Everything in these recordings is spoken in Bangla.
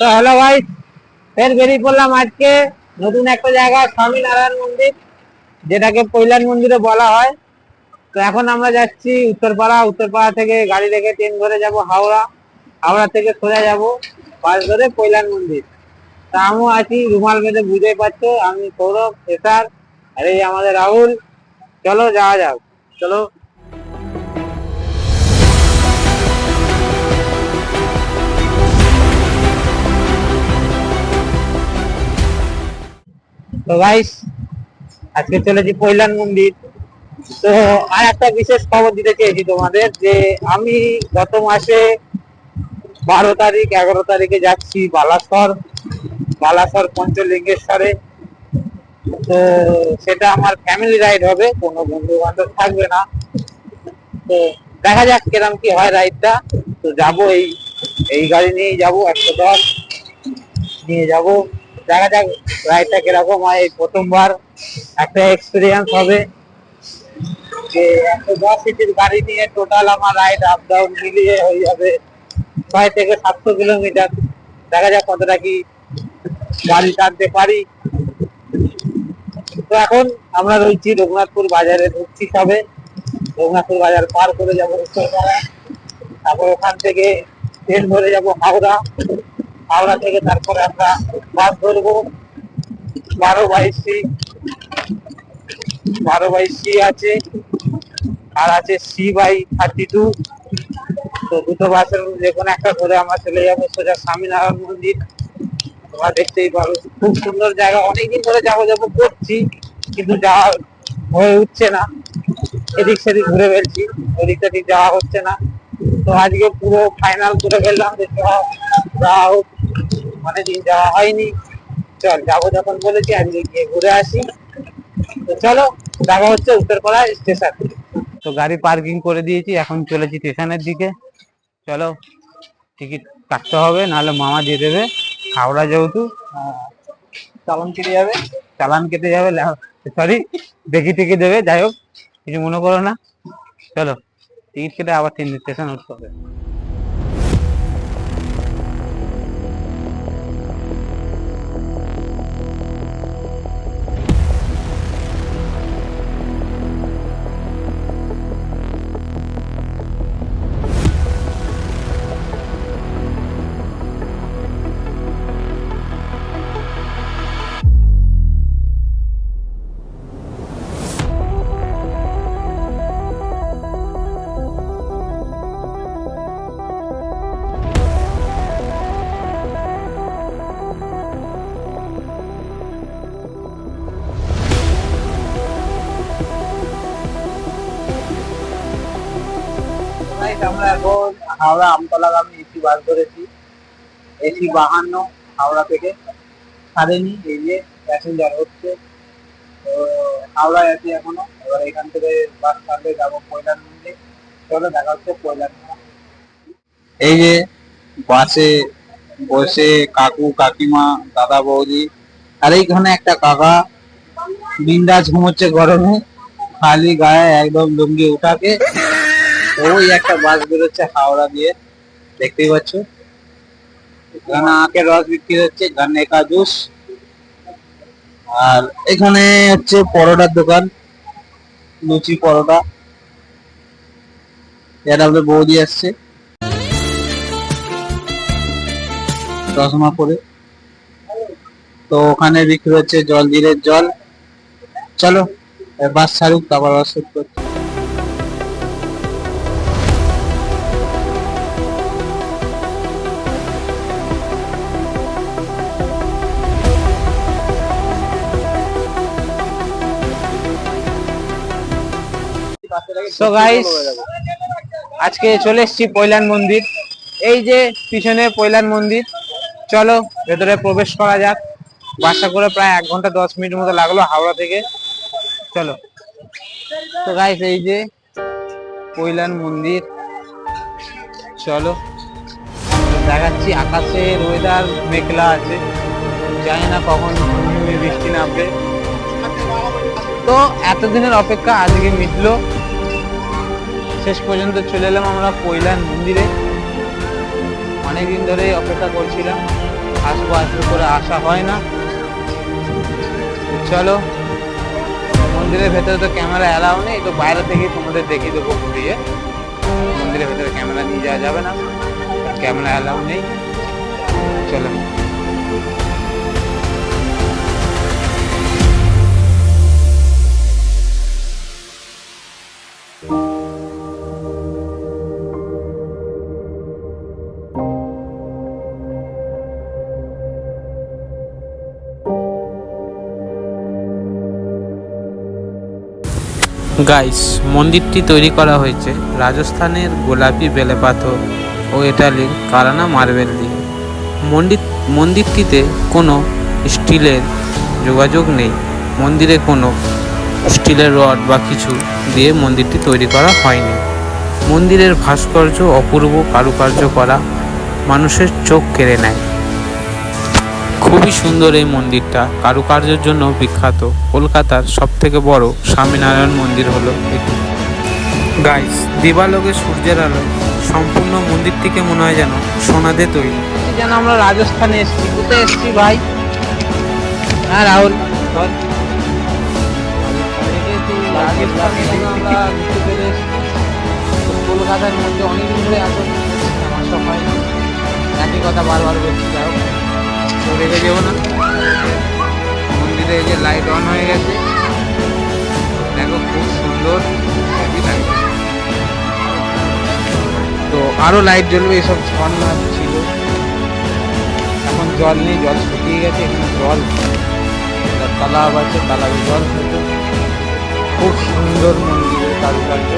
তো হ্যালো ভাই ফের বেরিয়ে পড়লাম আজকে নতুন একটা জায়গা, স্বামীনারায়ণ মন্দির, যেটাকে পৈলান মন্দিরে বলা হয়। তো এখন আমরা যাচ্ছি উত্তরপাড়া উত্তরপাড়া থেকে গাড়ি রেখে ট্রেন ধরে যাব হাওড়া হাওড়া থেকে সোজা যাব বাস ধরে পৈলান মন্দির। তা আমিও আছি, রুমাল বেঁধে বুঝতেই পারছ, আমি সৌরভ এসার আর এই আমাদের রাহুল। চলো যাওয়া যাক, চলো। তো গাইস আজকে চলেছি পৈলান মন্দির। তো আর একটা বিশেষ খবর দিতে চেয়েছি তোমাদের, যে আমি গত মাসে বারো তারিখ, এগারো তারিখে যাচ্ছি বালাসর বালাসর পঞ্চলিঙ্গেশ্বরে। তো সেটা আমার ফ্যামিলি রাইড হবে, কোনো বন্ধু বান্ধব থাকবে না। তো দেখা যাক কিরম কি হয় রাইডটা তো যাব এই এই গাড়ি নিয়েই যাব, একশো দশ নিয়ে যাব। দেখা যাক রাইডটা কীরকম হয়। এই প্রথমবার একটা এক্সপিরিয়েন্স হবে। যে একশো দশ সিটির গাড়ি নিয়ে টোটাল আমার রাইড আপ ডাউন মিলিয়ে হয়ে যাবে ছয় থেকে সাতশো কিলোমিটার। দেখা যাক কতটা কি গাড়ি টানতে পারি। তো এখন আমরা রয়েছি রঘুনাথপুর বাজারে, ঢুকছি সবে। রঘুনাথপুর বাজার পার করে যাব উত্তরপাড়া। তারপর ওখান থেকে ট্রেন ধরে যাব হাওড়া। হাওড়া থেকে তারপরে আমরা বাস ধরবো। বারো বাইশ সি বারো বাইশ সি আছে, আর আছে সি বাই থার্টি টু। তো দুটো বাসের যে কোনো একটা ধরে আমরা চলে যাব। সোজা স্বামীনারায়ণ মন্দির। তোমরা দেখতেই পারো, খুব সুন্দর জায়গা। অনেকদিন ধরে যাব যাব করছি, কিন্তু যাওয়া হয়ে উঠছে না। এদিক সেদিক ঘুরে ফেলছি ওদিকটা ঠিক যাওয়া হচ্ছে না। তো আজকে পুরো ফাইনাল করে ফেললাম যে যাওয়া হোক। অনেকদিন যাওয়া হয়নি। চল যাব যখন বলেছি আজকে গিয়ে ঘুরে আসি। তো চলো দেখা হচ্ছে উত্তরপাড়া স্টেশন। তো গাড়ি পার্কিং করে দিয়েছি এখন চলেছি স্টেশনের দিকে। চলো টিকিট কাটতে হবে নাহলে মামা দিয়ে দেবে। হাওড়া যেহেতু। চালান কেটে যাবে। চালান কেটে যাবে সরি দেখি টিকিট দেবে যাই হোক কিছু মনে করো না। চলো টিকিট কেটে আবার তিন স্টেশন উঠতে হবে। আমরা এখন হাওড়া আমতলাগামী এসি বাস ধরেছি এসি বাহান্ন হাওড়া থেকে ছাড়েনি এই যে প্যাসেঞ্জার হচ্ছে। তো হাওড়ায় আছি এখনও, এবার এখান থেকে বাস ছাড়লে যাব পয়লান মন্দির চলো দেখা হচ্ছে পয়লান এই যে বাসে বসে কাকু, কাকিমা, দাদা, বৌদি, আর এইখানে একটা কাকা বিন্দাস ঘুমোচ্ছে গরমে, খালি গায়ে একদম লুঙ্গি উঠাকে ওই একটা বাস বেরোচ্ছে হাওড়া দিয়ে। দেখতেই পাচ্ছ? এখানে আখের রস বিক্রি হচ্ছে গান্নে কা জুস। আর এখানে হচ্ছে পরোটার দোকান, লুচি পরোটা। এটা আমাদের বৌদি আসছে। চশমা পরে তো ওখানে বিক্রি হচ্ছে জল জিরের জল। চলো বাস ছাড়ুক, তারপর বাস শুট করছি। সো গাইস আজকে চলে এসেছি পৈলান মন্দির। এই যে পিছনে পৈলান মন্দির চলো ভেতরে প্রবেশ করা যাক। বাসা করে প্রায় এক ঘণ্টা দশ মিনিট মতো লাগল হাওড়া থেকে। চলো। তো গাইস এই যে পৈলান মন্দির। চলো। দেখাচ্ছি আকাশের ওয়েদার মেঘলা আছে। জানি না কখন বৃষ্টি নামবে। তো এতদিনের অপেক্ষা আজকে মিটলো। শেষ পর্যন্ত চলে এলাম আমরা কৈলান মন্দিরে। অনেকদিন ধরে অপেক্ষা করছিলাম, আসব আসব করে আসা হয় না। চলো, মন্দিরের ভেতরে তো ক্যামেরা অ্যালাউ নেই, তো বাইরে থেকে তোমাদের দেখিয়ে দেবো ঘুরিয়ে। মন্দিরের ভেতরে ক্যামেরা নিয়ে যাওয়া যাবে না, ক্যামেরা অ্যালাউ নেই। চলো। গাইস মন্দিরটি তৈরি করা হয়েছে রাজস্থানের গোলাপি বেলে পাথর ও ইটালির কারানা মার্বেল দিয়ে। মন্দির মন্দিরটিতে কোনো স্টিলের যোগাযোগ নেই। মন্দিরে কোনো স্টিলের রড বা কিছু দিয়ে মন্দিরটি তৈরি করা হয়নি। মন্দিরের ভাস্কর্য অপূর্ব কারুকার্য করা মানুষের চোখ কেড়ে নেয়। খুবই সুন্দর এই মন্দিরটা। কারুকার্যের জন্য বিখ্যাত। কলকাতার সব থেকে বড় স্বামীনারায়ণ মন্দির হলো এটি। গাইস দিবালোকে সূর্যের আলো সম্পূর্ণ মন্দিরটিকে মনে হয় যেন সোনা তৈরি। যেন আমরা রাজস্থানে এসেছি। কোথায় এসেছি ভাই? হ্যাঁ রাহুল কলকাতার মধ্যে অনেকদিন ধরে আসা আসা হয় একই কথা বারবার বলছি যাও রেখে যাব না। মন্দিরে এই যে লাইট অন হয়ে গেছে। দেখো খুব সুন্দর তো আরও লাইট জ্বলবে, এসব ঝর্ণা ছিল। এখন জল নেই, জল শুকিয়ে গেছে, এখানে জল। তালাব আছে তালাবে জল খুব সুন্দর মন্দিরের কারুকার্য।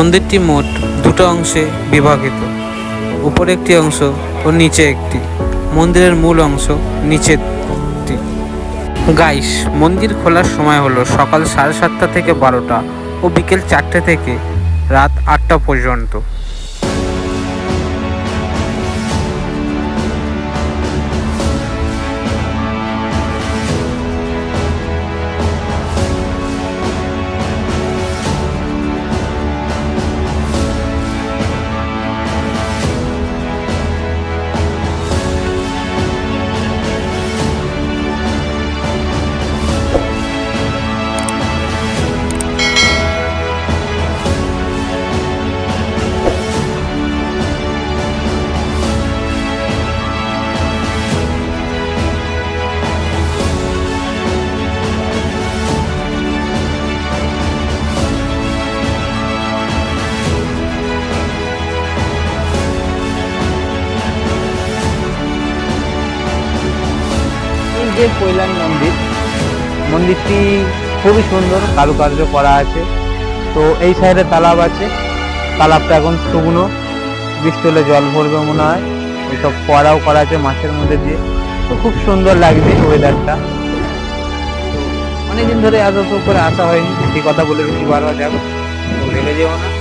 মন্দিরটি মোট দুটো অংশে বিভাগিত। উপরে একটি অংশ ও নিচে একটি। মন্দিরের মূল অংশ নিচেরটি গাইস মন্দির খোলার সময় হলো সকাল সাড়ে সাতটা থেকে বারোটা ও বিকেল চারটে থেকে রাত আটটা পর্যন্ত। যে কৈলান মন্দির, মন্দিরটি খুবই সুন্দর, কারুকার্য করা আছে। তো এই সাইডে তালাব আছে। তালাবটা এখন শুকনো। বৃষ্টি জল ভরবে মনে হয়। ওইসব করাও করা আছে মাছের মধ্যে দিয়ে। তো খুব সুন্দর লাগবে ওয়েদারটা। অনেকদিন ধরে এত করে আসা হয়নি। সেই কথা বলে বেশি বারবার যাব রেগে যেও না।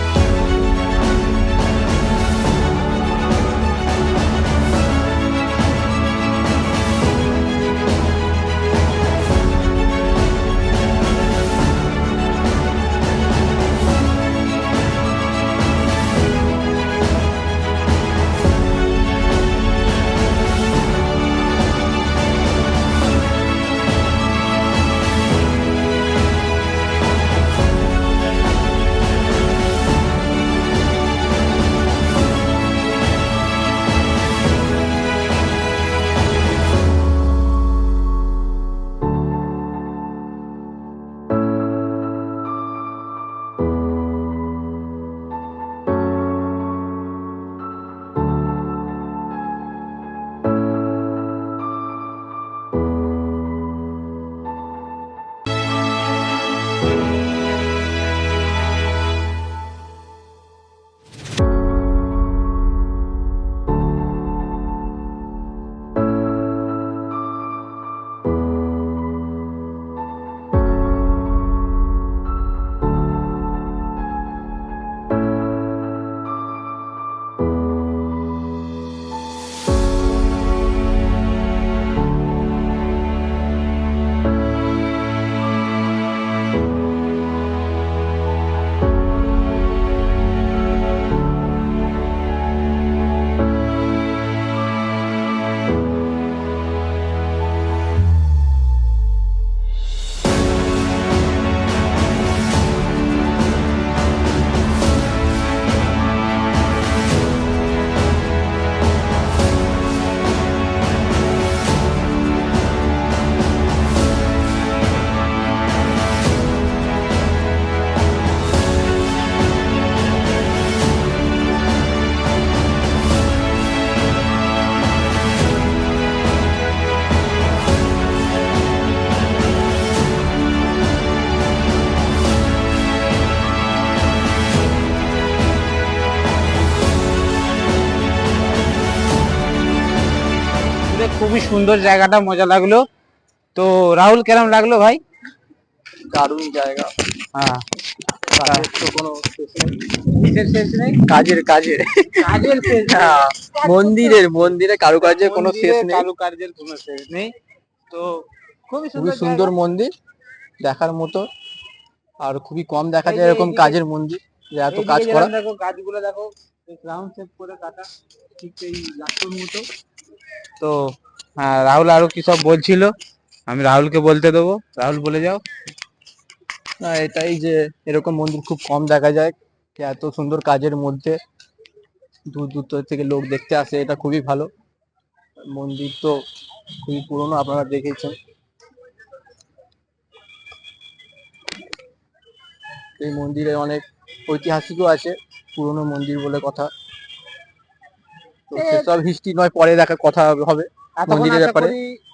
খুবই সুন্দর জায়গাটা মজা লাগল। তো রাহুল কেরম লাগল ভাই? দারুণ জায়গা। হ্যাঁ। কাজের কাজের মন্দিরের মন্দিরে কারুকার্যের কোনো শেষ নেই। কারুকার্যের কোনো শেষ নেই। তো খুবই সুন্দর মন্দির দেখার মতো। আর খুবই কম দেখা যায় এরকম কাজের মন্দির যে এত কাজ করা। দেখো গাছগুলো দেখো রাউন্ড শেপ করে কাটা ঠিক এই লাস্টের মতো। তো রাহুল আরও কি সব বলছিল? আমি রাহুলকে বলতে দেবো। রাহুল বলে যাও। না, এটাই যে এরকম মন্দির খুব কম দেখা যায় এত সুন্দর কাজের মধ্যে দূর দূর থেকে লোক দেখতে আসে, এটা খুবই ভালো। মন্দির তো খুবই পুরনো, আপনারা দেখেছেন। এই মন্দিরে অনেক ঐতিহাসিকও আছে, পুরনো মন্দির বলে কথা। তো সেসব হিস্ট্রি নয়, পরে দেখা, কথা হবে। মন্দিরের ব্যাপারে?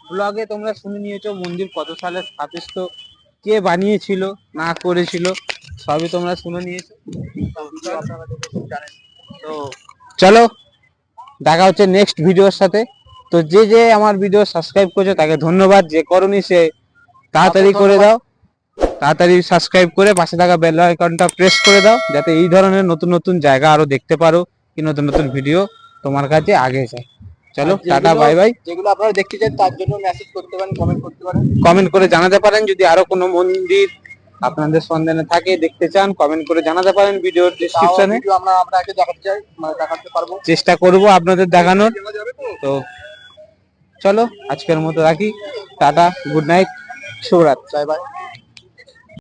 ব্লগে তোমরা শুনে নিয়েছো মন্দির কত সালে স্থাপিত কে বানিয়েছিল না করেছিল সবই তোমরা শুনে নিয়েছো। তো চলো দেখা হচ্ছে নেক্সট ভিডিওর সাথে। তো যে যে আমার ভিডিও সাবস্ক্রাইব করেছে তাকে ধন্যবাদ। যে করনি সে তাড়াতাড়ি করে দাও। তাড়াতাড়ি সাবস্ক্রাইব করে পাশে থাকা বেল আইকনটা প্রেস করে দাও যাতে এই ধরনের নতুন নতুন জায়গা আরও দেখতে পারো কি নতুন নতুন ভিডিও তোমার কাছে আগে যায় চলো টাটা বাই বাই যেগুলো আপনারা দেখতে চান তার জন্য মেসেজ করতে পারেন কমেন্ট করতে পারেন। কমেন্ট করে জানাতে পারেন যদি আরও কোনো মন্দির আপনাদের সন্ধানে থাকে দেখতে চান কমেন্ট করে জানাতে পারেন ভিডিওর ডিসক্রিপশনে আমরা আমরা আগে দেখাতে চাই মানে দেখাতে পারব। চেষ্টা করব আপনাদের দেখানোর। তো? চলো আজকের মতো রাখি। টাটা গুড নাইট শুভরাত্রি। Bye bye